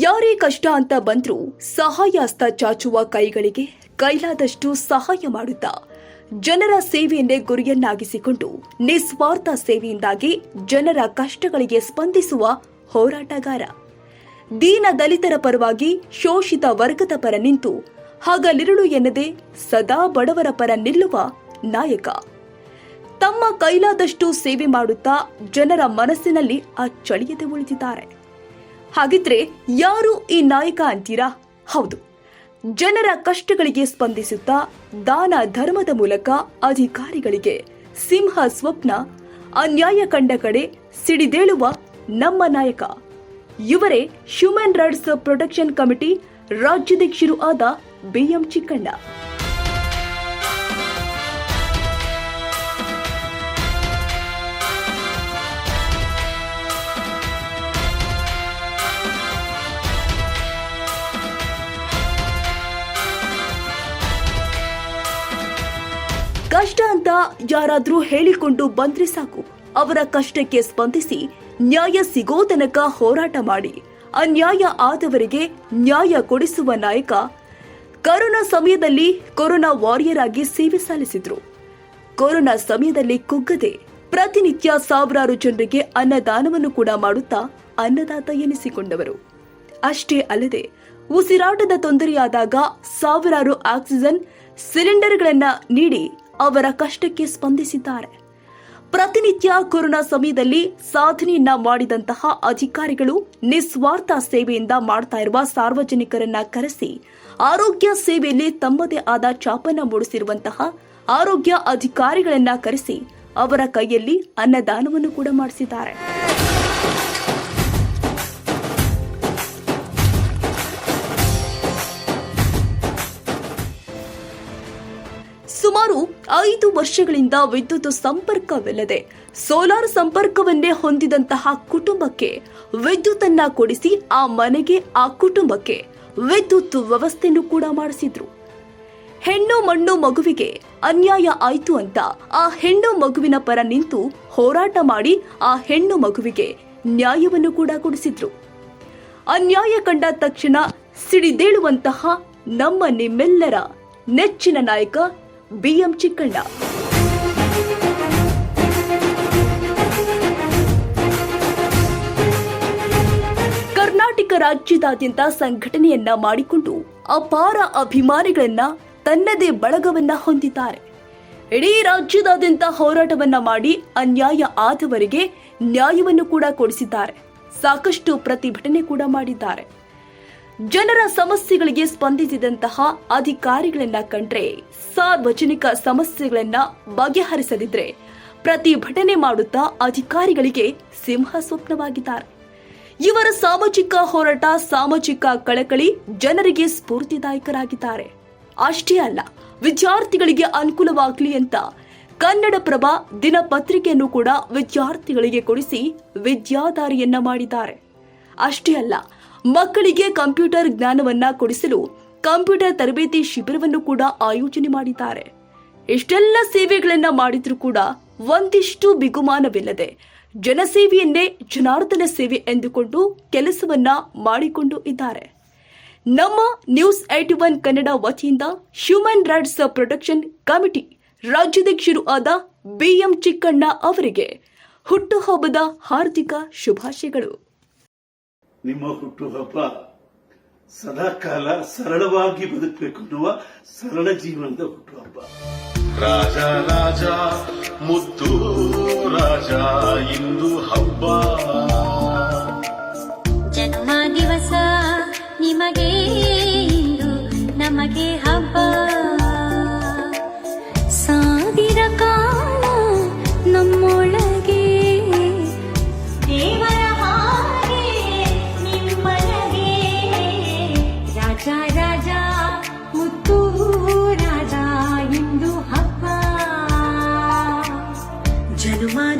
ಯಾರೇ ಕಷ್ಟ ಅಂತ ಬಂದ್ರೂ ಸಹಾಯ ಹಸ್ತ ಚಾಚುವ ಕೈಗಳಿಗೆ ಕೈಲಾದಷ್ಟು ಸಹಾಯ ಮಾಡುತ್ತಾ. ಜನರ ಸೇವೆಯನ್ನೇ ಗುರಿಯನ್ನಾಗಿಸಿಕೊಂಡು ನಿಸ್ವಾರ್ಥ ಸೇವೆಯಿಂದಾಗಿ ಜನರ ಕಷ್ಟಗಳಿಗೆ ಸ್ಪಂದಿಸುವ ಹೋರಾಟಗಾರ. ದೀನ ದಲಿತರ ಪರವಾಗಿ ಶೋಷಿತ ವರ್ಗದ ಪರ ನಿಂತು ಹಗಲಿರುಳು ಎನ್ನದೆ ಸದಾ ಬಡವರ ಪರ ನಿಲ್ಲುವ ನಾಯಕ. ತಮ್ಮ ಕೈಲಾದಷ್ಟು ಸೇವೆ ಮಾಡುತ್ತಾ ಜನರ ಮನಸ್ಸಿನಲ್ಲಿ ಅಚ್ಚಳಿಯದೆ ಉಳಿದಿದ್ದಾರೆ. ಹಾಗಿದ್ರೆ ಯಾರು ಈ ನಾಯಕ ಅಂತೀರಾ? ಹೌದು. ಜನರ ಕಷ್ಟಗಳಿಗೆ ಸ್ಪಂದಿಸುತ್ತಾ ದಾನ ಧರ್ಮದ ಮೂಲಕ ಅಧಿಕಾರಿಗಳಿಗೆ ಸಿಂಹ ಸ್ವಪ್ನ, ಅನ್ಯಾಯ ಕಂಡ ಕಡೆ ಸಿಡಿದೇಳುವ ನಮ್ಮ ನಾಯಕ. ಇವರೇ ಹ್ಯೂಮನ್ ರೈಟ್ಸ್ ಪ್ರೊಟೆಕ್ಷನ್ ಕಮಿಟಿ ರಾಜ್ಯಾಧ್ಯಕ್ಷರು ಆದ ಬಿಎಂ ಚಿಕ್ಕಣ್ಣ. ಕಷ್ಟ ಅಂತ ಯಾರಾದ್ರೂ ಹೇಳಿಕೊಂಡು ಬಂದ್ರೆ ಸಾಕು. ಅವರ ಕಷ್ಟಕ್ಕೆ ಸ್ಪಂದಿಸಿ ನ್ಯಾಯ ಸಿಗೋ ತನಕ ಹೋರಾಟ ಮಾಡಿ. ಅನ್ಯಾಯ ಆದವರಿಗೆ ನ್ಯಾಯ ಕೊಡಿಸುವ ನಾಯಕ ಕರೋನಾ ಸಮಯದಲ್ಲಿ ಕೊರೋನಾ ವಾರಿಯರ್ ಆಗಿ ಸೇವೆ ಸಲ್ಲಿಸಿದ್ರು ಕೊರೋನಾ ಸಮಯದಲ್ಲಿ ಕುಗ್ಗದೆ ಪ್ರತಿನಿತ್ಯ ಸಾವಿರಾರು ಜನರಿಗೆ ಅನ್ನದಾನವನ್ನು ಕೂಡ ಮಾಡುತ್ತಾ ಅನ್ನದಾತ ಎನಿಸಿಕೊಂಡವರು. ಅಷ್ಟೇ ಅಲ್ಲದೆ ಉಸಿರಾಟದ ತೊಂದರೆಯಾದಾಗ ಸಾವಿರಾರು ಆಕ್ಸಿಜನ್ ಸಿಲಿಂಡರ್ಗಳನ್ನು ನೀಡಿ ಅವರ ಕಷ್ಟಕ್ಕೆ ಸ್ಪಂದಿಸಿದ್ದಾರೆ. ಪ್ರತಿನಿತ್ಯ ಕೊರೋನಾ ಸಮಯದಲ್ಲಿ ಸಾಧನೆಯನ್ನ ಮಾಡಿದಂತಹ ಅಧಿಕಾರಿಗಳು ನಿಸ್ವಾರ್ಥ ಸೇವೆಯಿಂದ ಮಾಡ್ತಾ ಇರುವ ಸಾರ್ವಜನಿಕರನ್ನ ಕರೆಸಿ ಆರೋಗ್ಯ ಸೇವೆಯಲ್ಲಿ ತಮ್ಮದೇ ಆದ ಚಾಪನ್ನ ಮೂಡಿಸಿರುವಂತಹ ಆರೋಗ್ಯ ಅಧಿಕಾರಿಗಳನ್ನ ಕರೆಸಿ ಅವರ ಕೈಯಲ್ಲಿ ಅನ್ನದಾನವನ್ನು ಕೂಡ ಮಾಡಿಸಿದ್ದಾರೆ. ಸುಮಾರು ಐದು ವರ್ಷಗಳಿಂದ ವಿದ್ಯುತ್ ಸಂಪರ್ಕವಿಲ್ಲದೆ ಸೋಲಾರ್ ಸಂಪರ್ಕವನ್ನೇ ಹೊಂದಿದಂತಹ ಕುಟುಂಬಕ್ಕೆ ವಿದ್ಯುತ್ ಅನ್ನ ಕೊಡಿಸಿ ಆ ಮನೆಗೆ, ಆ ಕುಟುಂಬಕ್ಕೆ ವಿದ್ಯುತ್ ವ್ಯವಸ್ಥೆಯನ್ನು ಕೂಡ ಮಾಡಿಸಿದ್ರು. ಹೆಣ್ಣು ಮಣ್ಣು ಮಗುವಿಗೆ ಅನ್ಯಾಯ ಆಯ್ತು ಅಂತ ಆ ಹೆಣ್ಣು ಮಗುವಿನ ಪರ ನಿಂತು ಹೋರಾಟ ಮಾಡಿ ಆ ಹೆಣ್ಣು ಮಗುವಿಗೆ ನ್ಯಾಯವನ್ನು ಕೂಡ ಕೊಡಿಸಿದ್ರು. ಅನ್ಯಾಯ ಕಂಡ ತಕ್ಷಣ ಸಿಡಿದೇಳುವಂತಹ ನಮ್ಮ ನಿಮ್ಮೆಲ್ಲರ ನೆಚ್ಚಿನ ನಾಯಕ ಬಿಎಂ ಚಿಕ್ಕಣ್ಣ. ಕರ್ನಾಟಕ ರಾಜ್ಯದಾದ್ಯಂತ ಸಂಘಟನೆಯನ್ನ ಮಾಡಿಕೊಂಡು ಅಪಾರ ಅಭಿಮಾನಿಗಳನ್ನ ತನ್ನದೇ ಬಳಗವನ್ನ ಹೊಂದಿದ್ದಾರೆ. ಇಡೀ ರಾಜ್ಯದಾದ್ಯಂತ ಹೋರಾಟವನ್ನ ಮಾಡಿ ಅನ್ಯಾಯ ಆದವರಿಗೆ ನ್ಯಾಯವನ್ನು ಕೂಡ ಕೊಡಿಸಿದ್ದಾರೆ. ಸಾಕಷ್ಟು ಪ್ರತಿಭಟನೆ ಕೂಡ ಮಾಡಿದ್ದಾರೆ. ಜನರ ಸಮಸ್ಯೆಗಳಿಗೆ ಸ್ಪಂದಿಸಿದಂತಹ ಅಧಿಕಾರಿಗಳನ್ನ ಕಂಡ್ರೆ ಸಾರ್ವಜನಿಕ ಸಮಸ್ಯೆಗಳನ್ನ ಬಗೆಹರಿಸದಿದ್ರೆ ಪ್ರತಿಭಟನೆ ಮಾಡುತ್ತಾ ಅಧಿಕಾರಿಗಳಿಗೆ ಸಿಂಹ ಸ್ವಪ್ನವಾಗಿದ್ದಾರೆ. ಇವರ ಸಾಮಾಜಿಕ ಹೋರಾಟ, ಸಾಮಾಜಿಕ ಕಳಕಳಿ ಜನರಿಗೆ ಸ್ಫೂರ್ತಿದಾಯಕರಾಗಿದ್ದಾರೆ. ಅಷ್ಟೇ ಅಲ್ಲ, ವಿದ್ಯಾರ್ಥಿಗಳಿಗೆ ಅನುಕೂಲವಾಗಲಿ ಅಂತ ಕನ್ನಡಪ್ರಭ ದಿನಪತ್ರಿಕೆಯನ್ನು ಕೂಡ ವಿದ್ಯಾರ್ಥಿಗಳಿಗೆ ಕೊಡಿಸಿ ವಿದ್ಯಾದಾರಿಯನ್ನ ಮಾಡಿದ್ದಾರೆ. ಅಷ್ಟೇ ಅಲ್ಲ ಮಕ್ಕಳಿಗೆ ಕಂಪ್ಯೂಟರ್ ಜ್ಞಾನವನ್ನ ಕೊಡಿಸಲು ಕಂಪ್ಯೂಟರ್ ತರಬೇತಿ ಶಿಬಿರವನ್ನು ಕೂಡ ಆಯೋಜನೆ ಮಾಡಿದ್ದಾರೆ. ಇಷ್ಟೆಲ್ಲ ಸೇವೆಗಳನ್ನ ಮಾಡಿದ್ರೂ ಕೂಡ ಒಂದಿಷ್ಟು ಬಿಗುಮಾನವಿಲ್ಲದೆ ಜನಸೇವೆಯನ್ನೇ ಜನಾರ್ದನ ಸೇವೆ ಎಂದುಕೊಂಡು ಕೆಲಸವನ್ನ ಮಾಡಿಕೊಂಡು ಇದ್ದಾರೆ. ನಮ್ಮ ನ್ಯೂಸ್ ಏಟಿ ಒನ್ ಕನ್ನಡ ವತಿಯಿಂದ ಹ್ಯೂಮನ್ ರೈಟ್ಸ್ ಪ್ರೊಟೆಕ್ಷನ್ ಕಮಿಟಿ ರಾಜ್ಯಾಧ್ಯಕ್ಷರು ಆದ ಬಿಎಂ ಚಿಕ್ಕಣ್ಣ ಅವರಿಗೆ ಹುಟ್ಟುಹಬ್ಬದ ಹಾರ್ದಿಕ ಶುಭಾಶಯಗಳು. ನಿಮ್ಮ ಹುಟ್ಟುಹಬ್ಬ ಸದಾಕಾಲ ಸರಳವಾಗಿ ಬದುಕಬೇಕು ಅನ್ನುವ ಸರಳ ಜೀವನದ ಹುಟ್ಟುಹಬ್ಬ ರಾಜ ರಾಜ ಮುದ್ದು ರಾಜ ಇಂದು ಹಬ್ಬ. ಜನ್ಮ ದಿವಸ ನಿಮಗೆ ಇಂದು ನಮಗೆ ಹಬ್ಬ.